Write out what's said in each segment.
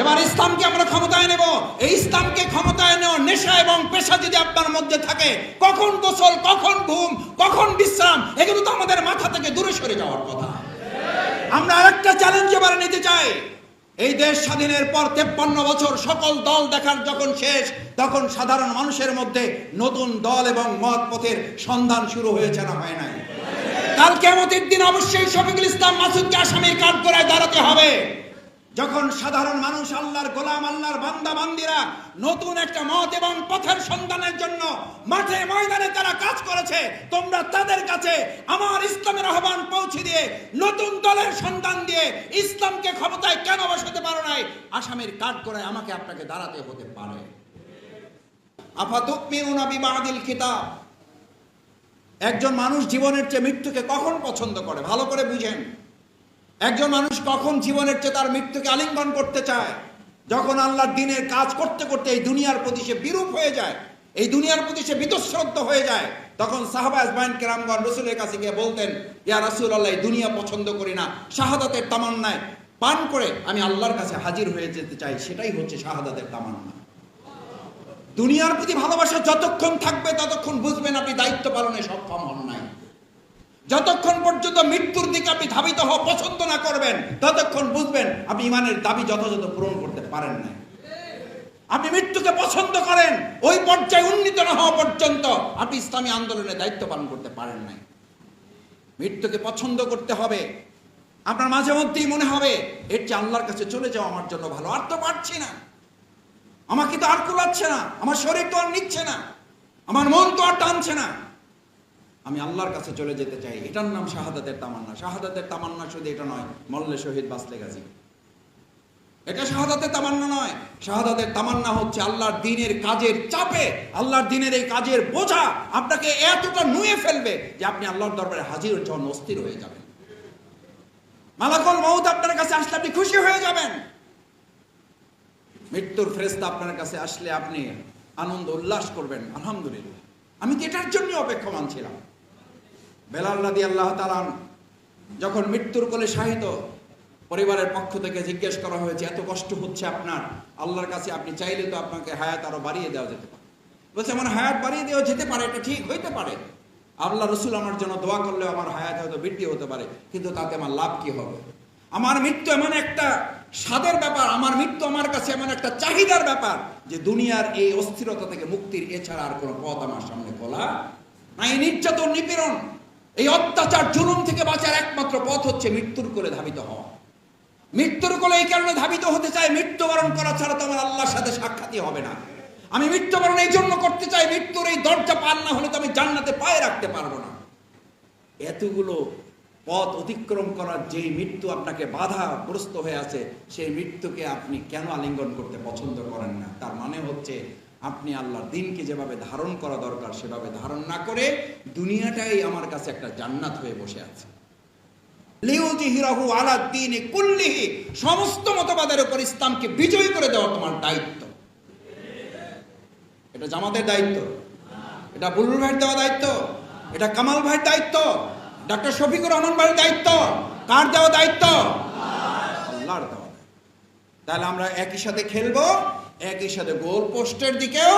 এবার ইসলামকে আমরা ক্ষমতায় নেব। এই ইসলামকে ক্ষমতায় নেওয়ার নেশা এবং পেশা যদি আপনার মধ্যে থাকে, কখন গোসল, কখন ঘুম, কখন বিশ্রাম, এগুলো তো আমাদের মাথা থেকে দূরে সরে যাওয়ার কথা। আমরা আরেকটা চ্যালেঞ্জ এবারে নিতে চাই। এই দেশ স্বাধীনের পর তেপ্পান্ন বছর সকল দল দেখার যখন শেষ, তখন সাধারণ মানুষের মধ্যে নতুন দল এবং মত পথের সন্ধান শুরু হয়েছে না হয় নাই? কাল কেমতের দিন অবশ্যই শফিকুল ইসলাম মাসুদকে আসামির কাঠ করে দাঁড়াতে হবে। যখন সাধারণ মানুষ আল্লাহর গোলাম, আল্লাহর বান্দা, বান্দিরা নতুন একটা মত এবং পথের সন্ধানের জন্য মাঠে, ময়দানে তারা কাজ করেছে, তোমরা তাদের কাছে আমার ইসলামের আহ্বান পৌঁছে দিয়ে, নতুন দলের সন্ধান দিয়ে ইসলামকে ক্ষমতায় কেন বসাতে পারো নাই? আসামের কাঠ করে আমাকে আপনাকে দাঁড়াতে হতে পারে। বিবাদিল কিতাব। একজন মানুষ জীবনের চেয়ে মৃত্যুকে কখন পছন্দ করে? ভালো করে বুঝেন। একজন মানুষ কখন জীবনের চেয়ে তার মৃত্যুকে আলিঙ্গন করতে চায়? যখন আল্লাহর দিনের কাজ করতে করতে এই দুনিয়ার প্রতি সে বিরূপ হয়ে যায়, এই দুনিয়ার প্রতি সে বিতশ্রদ্ধ হয়ে যায়, তখন সাহাবা আজমাইন কেরামগণ রসুলের কাছে গিয়ে বলতেন, ইয়া রাসুল আল্লাহ দুনিয়া পছন্দ করি না। শাহাদাতের তামান্নায় পান করে আমি আল্লাহর কাছে হাজির হয়ে যেতে চাই। সেটাই হচ্ছে শাহাদাতের তামান্না। দুনিয়ার প্রতি ভালোবাসা যতক্ষণ থাকবে, ততক্ষণ বুঝবেন আপনি দায়িত্ব পালনে সক্ষম হন নাই। যতক্ষণ পর্যন্ত মৃত্যুর দিকে আপনি ধাবিত হওয়া পছন্দ না করবেন, ততক্ষণ বুঝবেন আপনি ইমানের দাবি যথাযথ পূরণ করতে পারেন না আপনি মৃত্যুকে পছন্দ করেন, ওই পর্যায়ে উন্নীত না হওয়া পর্যন্ত আপনি ইসলামী আন্দোলনে দায়িত্ব পালন করতে পারেন নাই। মৃত্যুকে পছন্দ করতে হবে। আপনার মাঝে মধ্যেই মনে হবে, এর চেয়ে আল্লাহর কাছে চলে যাওয়া আমার জন্য ভালো, আর তো পারছি না। আমাকে তো আর কুলাচ্ছে না, আমার শরীর তো আর নিচ্ছে না, আমার মন তো আর টানছে না। আমি আল্লাহর কাছে চলে যেতে চাই। এটার নাম শাহাদাতের তামান্না। শাহাদাতের তামান্না শুধু এটা নয় মল্লে শহীদ বাসলে গাজী। এটা শাহাদাতের তামান্না নয়। শাহাদাতের তামান্না হচ্ছে আল্লাহর দিনের কাজের চাপে, আল্লাহর দিনের এই কাজের বোঝা আপনাকে এতটা নুয়ে ফেলবে যে আপনি আল্লাহর দরবারে হাজির যখন অস্থির হয়ে যাবেন। মালাকল মৌত আপনার কাছে আসলে আপনি খুশি হয়ে যাবেন। মৃত্যুর ফেরেস্তা আপনার কাছে আসলে আপনি আনন্দ উল্লাস করবেন, আলহামদুলিল্লাহ। আমি তো এটার জন্য অপেক্ষমান ছিলাম? বেলাল রাদি আল্লাহ তালান যখন মৃত্যুর কোলে শাহিত পরিবারের পক্ষ থেকে জিজ্ঞেস করা হয়েছে, এত কষ্ট হচ্ছে আপনার? আল্লাহর কাছে আপনি চাইলে তো আপনাকে হায়াত আরও বাড়িয়ে দেওয়া যেতে পারে। বলছে, আমার হায়াত বাড়িয়ে দেওয়া যেতে পারে, এটা ঠিক হইতে পারে। আল্লাহ রসুল আমার জন্য দোয়া করলেও আমার হায়াত হয়তো বৃদ্ধি হতে পারে, কিন্তু তাতে আমার লাভ কি হবে? আমার মৃত্যু এমন একটা স্বাদের ব্যাপার, আমার মৃত্যু আমার কাছে এমন একটা চাহিদার ব্যাপার যে দুনিয়ার এই অস্থিরতা থেকে মুক্তির এছাড়া আর কোনো পথ আমার সামনে খোলা না এই নির্যাতন, নিপীড়ন এই অত্যাচার জুলুম থেকে বাঁচার একমাত্র পথ হচ্ছে মৃত্যুর কোলে ধাবিত হওয়া। মৃত্যুর কোলে এই কারণে ধাবিত হতে চাই, মৃত্যুবরণ করা ছাড়া তো আমার আল্লাহর সাথে সাক্ষাৎই হবে না। আমি মৃত্যুবরণ এই জন্য করতে চাই, মৃত্যুর এই দরজা পার না হলে তো আমি জান্নাতে পায়ে রাখতে পারব না। এতগুলো পথ অতিক্রম করার যেই মৃত্যু আপনাকে বাধাগ্রস্ত হয়ে আছে, সেই মৃত্যুকে আপনি কেন আলিঙ্গন করতে পছন্দ করেন না? তার মানে হচ্ছে আপনি আল্লাহর দিনকে যেভাবে ধারণ করা দরকার, সেভাবে ধারণ না করে দুনিয়াটাই আমার কাছে একটা জান্নাত হয়ে বসে আছে। সমস্ত মতবাদের উপর ইসলামকে বিজয়ী করে দেওয়া তোমার দায়িত্ব। এটা জামাতের দায়িত্ব। এটা বুলুল ভাইয়ের দেওয়া দায়িত্ব। এটা কামাল ভাইয়ের দায়িত্ব। ডাক্তার শফিকুর রহমান ভাইয়ের দায়িত্ব। কার দেওয়া দায়িত্ব? আল্লাহর দেওয়া। তাহলে আমরা একই সাথে খেলব। একই সাথে গোল পোস্টের দিকেও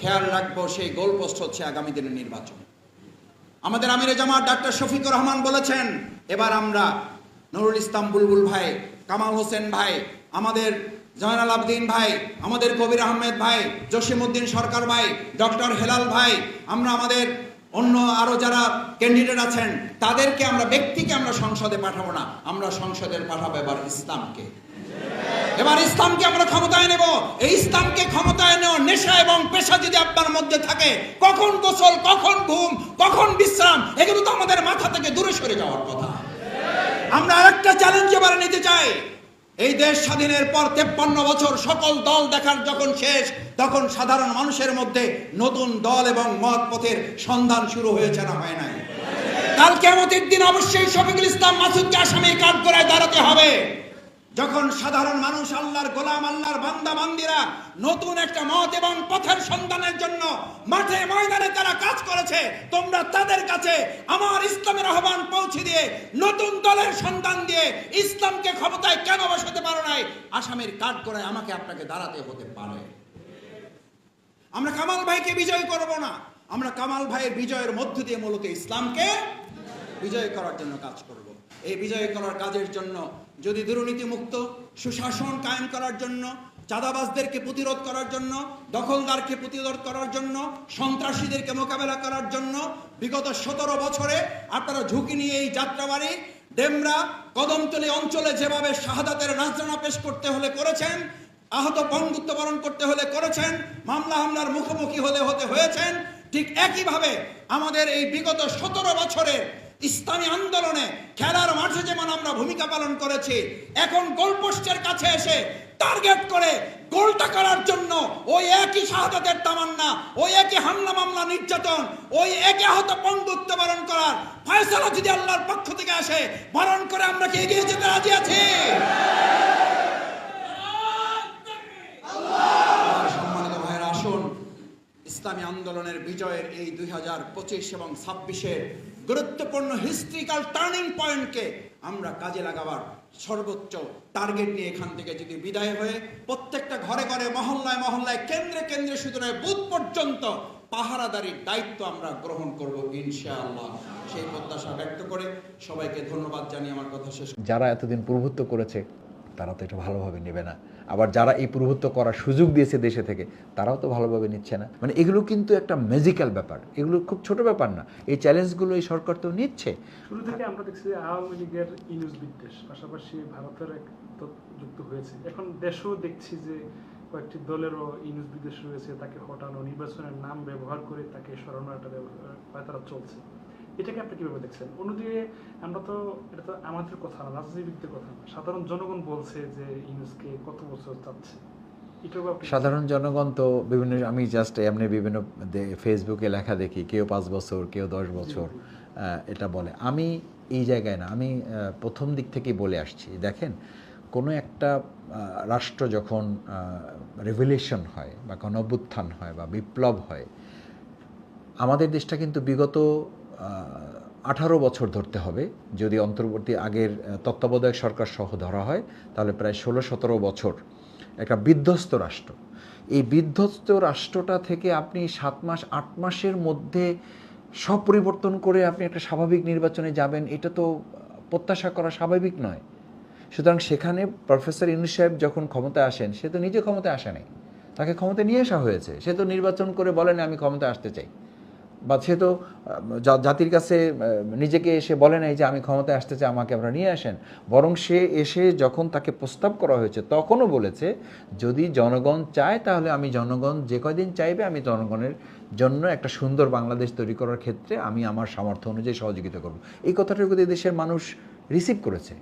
খেয়াল রাখব, সেই গোল পোস্ট হচ্ছে আগামী দিনের নির্বাচন। আমাদের আমিরে জামাত ডাক্তার শফিকুর রহমান বলেছেন, এবার আমরা নুরুল ইসলাম বুলবুল ভাই, কামাল হোসেন ভাই, আমাদের জয়নাল আবদিন ভাই, আমাদের কবির আহমেদ ভাই, জসিমউদ্দিন সরকার ভাই, ডক্টর হেলাল ভাই, আমরা আমাদের অন্য আরও যারা ক্যান্ডিডেট আছেন, তাদেরকে আমরা, ব্যক্তিকে আমরা সংসদে পাঠাবো না, আমরা সংসদের পাঠাবো এবার ইসলামকে। এবার ইসলামকে আমরা ক্ষমতায় নেব। এই ইসলামকে ক্ষমতায় নেওয়ার নেশা এবং পেশা যদি আপনার মধ্যে থাকে, কখন গোসল, কখন ঘুম, কখন বিশ্রাম, এগুলো তো আমাদের মাথা থেকে দূরে সরে যাওয়ার কথা। আমরা আরেকটা চ্যালেঞ্জ এবারে নিতে চাই। এই দেশ স্বাধীনের পর তেপ্পান্ন বছর সকল দল দেখার যখন শেষ, তখন সাধারণ মানুষের মধ্যে নতুন দল এবং মত পথের সন্ধান শুরু হয়েছে না হয় নাই। কাল কেমতের দিন অবশ্যই শফিকুল ইসলাম মাসুদকে আসামি কাজ করে দাঁড়াতে হবে। যখন সাধারণ মানুষ আল্লাহর গোলাম, আল্লাহর বান্দা, বান্দিরা নতুন একটা মত এবং পথের সন্ধানের জন্য মাঠে, ময়দানে তারা কাজ করেছে, তোমরা তাদের কাছে আমার ইসলামের আহ্বান পৌঁছে দিয়ে নতুন দলের সন্ধান দিয়ে ইসলামকে ক্ষমতায় কেন বসাতে পারো নাই? আসামের কাঠ করে আমাকে আপনাকে দাঁড়াতে হতে পারে। আমরা কামাল ভাইকে বিজয় করব না। আমরা কামাল ভাইয়ের বিজয়ের মধ্য দিয়ে মূলত ইসলামকে বিজয় করার জন্য কাজ করব। এই বিজয় করার কাজের জন্য যদি দুর্নীতিমুক্ত, সুশাসন কায়েম করার জন্য, চাঁদাবাজদেরকে প্রতিরোধ করার জন্য, দখলদারকে প্রতিরোধ করার জন্য, সন্ত্রাসীদেরকে মোকাবেলা করার জন্য বিগত সতেরো বছরে আপনারা ঝুঁকি নিয়ে এই যাত্রাবাড়ি, ডেমরা, কদমতলি অঞ্চলে যেভাবে শাহাদাতের নাজরানা পেশ করতে হলে করেছেন, আহত বন্ধুত্ব বরণ করতে হলে করেছেন, মামলা হামলার মুখোমুখি হলে হতে হয়েছেন, ঠিক একইভাবে আমাদের এই বিগত সতেরো বছরের ইসলামী আন্দোলনে খেলার মাঠে যেমন আমরা ভূমিকা পালন করেছি, এখন গোলপোস্টের কাছে এসে টার্গেট করে গোলটা করার জন্য ওই একই শাহাদাতের তামান্না, ওই একই হামলা মামলা নির্যাতন, ওই একে আহত বন্ধুত্ব বরণ করার ফয়সালা যদি আল্লাহর পক্ষ থেকে আসে, বরণ করে আমরা কি এগিয়ে যেতে রাজি আছি আমার সম্মানিত ভাইয়েরা আসুন ইসলামী আন্দোলনের বিজয়ের এই দুই হাজার পঁচিশ এবং ছাব্বিশের গুরুত্বপূর্ণ হিস্ট্রিক্যাল টার্নিং পয়েন্টকে আমরা কাজে লাগাবার সর্বোচ্চ টার্গেট নিয়ে এখান থেকে যদি বিদায় হয়ে প্রত্যেকটা ঘরে ঘরে, মহল্লায় মহল্লায়, কেন্দ্রে কেন্দ্রে শুধু নয়, বুথ পর্যন্ত পাহারাদারির দায়িত্ব আমরা গ্রহণ করব ইনশাআল্লাহ। সেই প্রত্যাশা ব্যক্ত করে সবাইকে ধন্যবাদ জানিয়ে আমার কথা শেষ যারা এতদিন প্রভুত্ব করেছে, তারা তো এটা ভালোভাবে নেবে না। আবার যারা এই প্রভুত্ব করার সুযোগ দিয়েছে দেশে থেকে, তারাও তো ভালোভাবে নিচ্ছে না। মানে এগুলো কিন্তু একটা ম্যাজিক্যাল ব্যাপার। এগুলো খুব ছোট ব্যাপার না। এই চ্যালেঞ্জগুলো এই সরকার তো নিচ্ছে। শুরু থেকে আমরা দেখছি আওয়ামী লীগের বিদ্বেষ, পাশাপাশি ভারতের এক যুক্ত হয়েছে। এখন দেশেও দেখছি যে কয়েকটি দলেরও ইউনুস বিদ্বেষ রয়েছে, তাকে হটানো, নির্বাচনের নাম ব্যবহার করে তাকে সরানো একটা ব্যবহার চলছে। এটাকে আপনি কীভাবে দেখছেন? অন্যদিকে আমরা তো এটা তো আমাদের কথা না রাজনীতিবিদদের কথা না। সাধারণ জনগণ বলছে যে ইউনুসকে কত বছর চাচ্ছে সাধারণ জনগণ তো বিভিন্ন আমি জাস্ট এমনি বিভিন্ন ফেসবুকে লেখা দেখি কেউ পাঁচ বছর কেউ দশ বছর এটা বলে। আমি এই জায়গায় না আমি প্রথম দিক থেকেই বলে আসছি। দেখেন কোনো একটা রাষ্ট্র যখন রেভলিউশন হয় বা কোনো অভ্যুত্থান হয় বা বিপ্লব হয় আমাদের দেশটা কিন্তু বিগত আঠারো বছর ধরতে হবে। যদি অন্তর্বর্তী আগের তত্ত্বাবধায়ক সরকার সহ ধরা হয়, তাহলে প্রায় ষোলো সতেরো বছর একটা বিধ্বস্ত রাষ্ট্র। এই বিধ্বস্ত রাষ্ট্রটা থেকে আপনি সাত মাস, আট মাসের মধ্যে সব পরিবর্তন করে আপনি একটা স্বাভাবিক নির্বাচনে যাবেন, এটা তো প্রত্যাশা করা স্বাভাবিক নয়। সুতরাং সেখানে প্রফেসর ইউনুস সাহেব যখন ক্ষমতায় আসেন, সে তো নিজে ক্ষমতায় আসে নাই। তাকে ক্ষমতায় নিয়ে আসা হয়েছে। সে তো নির্বাচন করে বলেন আমি ক্ষমতায় আসতে চাই। বা সে তো জাতির কাছে নিজেকে এসে বলে নাই যে আমি ক্ষমতায় আসতে চাই, আমাকে আপনারা নিয়ে আসেন। বরং সে এসে যখন তাকে প্রস্তাব করা হয়েছে, তখনও বলেছে, যদি জনগণ চায় তাহলে আমি জনগণ, যে কয়দিন চাইবে আমি জনগণের জন্য একটা সুন্দর বাংলাদেশ তৈরি করার ক্ষেত্রে আমি আমার সামর্থ্য অনুযায়ী সহযোগিতা করব। এই কথাটুকু দিয়ে দেশের মানুষ রিসিভ করেছে।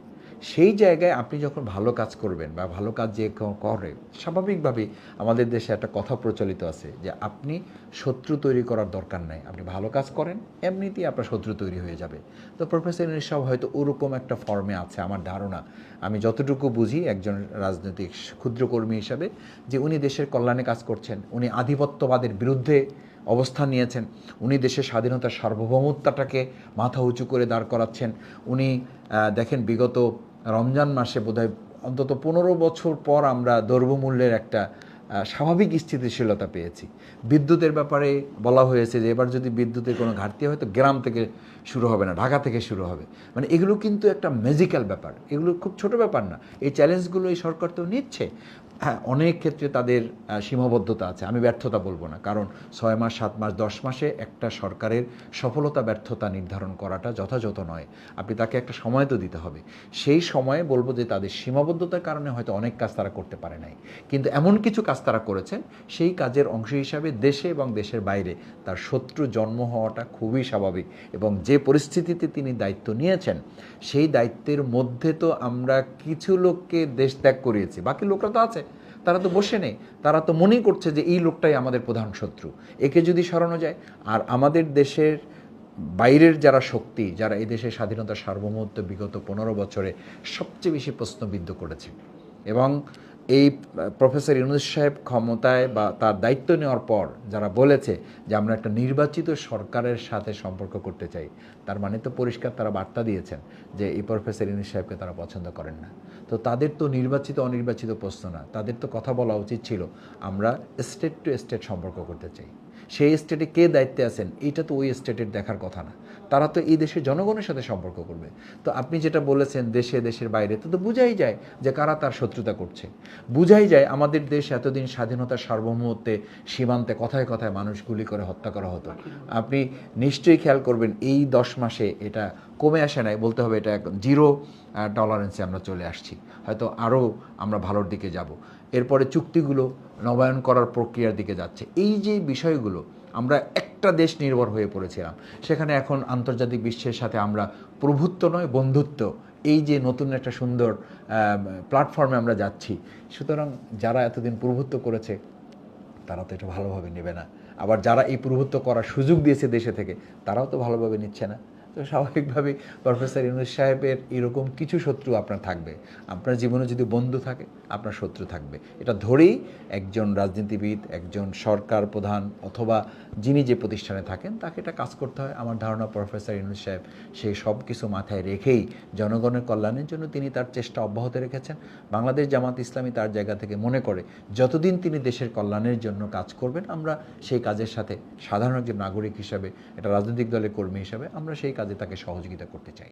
সেই জায়গায় আপনি যখন ভালো কাজ করবেন বা ভালো কাজ যে করে, স্বাভাবিকভাবেই আমাদের দেশে একটা কথা প্রচলিত আছে যে আপনি শত্রু তৈরি করার দরকার নাই। আপনি ভালো কাজ করেন, এমনিতেই আপনার শত্রু তৈরি হয়ে যাবে। তো প্রফেসর ইনিসাব হয়তো ওরকম একটা ফর্মে আছে, আমার ধারণা। আমি যতটুকু বুঝি একজন রাজনৈতিক ক্ষুদ্রকর্মী হিসাবে যে উনি দেশের কল্যাণে কাজ করছেন, উনি আধিপত্যবাদের বিরুদ্ধে অবস্থান নিয়েছেন, উনি দেশের স্বাধীনতার সার্বভৌমত্বটাকে মাথা উঁচু করে দাঁড় করাচ্ছেন, উনি দেখেন বিগত রমজান মাসে বোধহয় অন্তত পনেরো বছর পর আমরা দ্রব্যমূল্যের একটা স্বাভাবিক স্থিতিশীলতা পেয়েছি। বিদ্যুতের ব্যাপারে বলা হয়েছে যে, এবার যদি বিদ্যুতের কোনো ঘাটতি হয়, তো গ্রাম থেকে শুরু হবে না, ঢাকা থেকে শুরু হবে। মানে এগুলো কিন্তু একটা ম্যাজিক্যাল ব্যাপার। এগুলো খুব ছোট ব্যাপার না। এই চ্যালেঞ্জগুলো এই সরকার তো নিচ্ছে। হ্যাঁ অনেক ক্ষেত্রে তাদের সীমাবদ্ধতা আছে। আমি ব্যর্থতা বলব না। কারণ ছয় মাস, সাত মাস, দশ মাসে একটা সরকারের সফলতা, ব্যর্থতা নির্ধারণ করাটা যথাযথ নয়। আপনি তাকে একটা সময় তো দিতে হবে। সেই সময়ে বলব যে তাদের সীমাবদ্ধতার কারণে হয়তো অনেক কাজ তারা করতে পারে নাই। কিন্তু এমন কিছু কাজ তারা করেছেন, সেই কাজের অংশ হিসাবে দেশে এবং দেশের বাইরে তার শত্রু জন্ম হওয়াটা খুবই স্বাভাবিক এবং যে পরিস্থিতিতে তিনি দায়িত্ব নিয়েছেন। সেই দায়িত্বের মধ্যে তো আমরা কিছু লোককে দেশ ত্যাগ করিয়েছি, বাকি লোকরা তো আছে, তারা তো বসে নেই, তারা তো মনেই করছে যে এই লোকটাই আমাদের প্রধান শত্রু। একে যদি সরানো যায়, আর আমাদের দেশের বাইরের যারা শক্তি, যারা এই দেশের স্বাধীনতা সার্বভৌমত্ব বিগত পনেরো বছরে সবচেয়ে বেশি প্রশ্নবিদ্ধ করেছে, এবং এই প্রফেসর ইউনুস সাহেব ক্ষমতায় বা তার দায়িত্ব নেওয়ার পর যারা বলেছে যে আমরা একটা নির্বাচিত সরকারের সাথে সম্পর্ক করতে চাই, তার মানে তো পরিষ্কার তারা বার্তা দিয়েছেন যে এই প্রফেসর ইউনুস সাহেবকে তারা পছন্দ করেন না। তো তাদের তো নির্বাচিত, অনির্বাচিত প্রশ্ন না, তাদের তো কথা বলা উচিত ছিল, আমরা স্টেট টু স্টেট সম্পর্ক করতে চাই। সেই স্টেটে কে দায়িত্বে আছেন এটা তো ওই স্টেটের দেখার কথা না। তারা তো এই দেশের জনগণের সাথে সম্পর্ক করবে। তো আপনি যেটা বলেছেন, দেশে, দেশের বাইরে, তো তো বুঝাই যায় যে কারা তার শত্রুতা করছে। বুঝাই যায় আমাদের দেশ এতদিন স্বাধীনতার সার্বভৌমত্বে সীমান্তে কথায় কথায় মানুষ গুলি করে হত্যা করা হতো। আপনি নিশ্চয়ই খেয়াল করবেন, এই দশ মাসে এটা কমে আসে নাই, বলতে হবে এটা জিরো টলারেন্সে আমরা চলে আসছি। হয়তো আরও আমরা ভালোর দিকে যাব। এরপরে চুক্তিগুলো নবায়ন করার প্রক্রিয়ার দিকে যাচ্ছে। এই যে বিষয়গুলো, আমরা একটা দেশ নির্ভর হয়ে পড়েছিলাম। সেখানে এখন আন্তর্জাতিক বিশ্বের সাথে আমরা প্রভুত্ব নয়, বন্ধুত্ব। এই যে নতুন একটা সুন্দর প্ল্যাটফর্মে আমরা যাচ্ছি। সুতরাং যারা এতদিন প্রভুত্ব করেছে, তারা তো এটা ভালোভাবে নেবে না। আবার যারা এই প্রভুত্ব করার সুযোগ দিয়েছে দেশে থেকে, তারাও তো ভালোভাবে নিচ্ছে না। তো স্বাভাবিকভাবেই প্রফেসর ইউনুস সাহেবের এরকম কিছু শত্রু আপনার থাকবে। আপনার জীবনে যদি বন্ধু থাকে, আপনার শত্রু থাকবে। এটা ধরেই একজন রাজনীতিবিদ, একজন সরকার প্রধান অথবা যিনি যে প্রতিষ্ঠানে থাকেন, তাকে এটা কাজ করতে হয়। আমার ধারণা প্রফেসর ইউনুস সাহেব সেই সব কিছু মাথায় রেখেই জনগণের কল্যাণের জন্য তিনি তার চেষ্টা অব্যাহত রেখেছেন। বাংলাদেশ জামাত ইসলামী তার জায়গা থেকে মনে করে, যতদিন তিনি দেশের কল্যাণের জন্য কাজ করবেন, আমরা সেই কাজের সাথে সাধারণ একজন নাগরিক হিসাবে এটা রাজনৈতিক দলের কর্মী হিসাবে, আমরা সেই কাজে তাকে সহযোগিতা করতে চাই।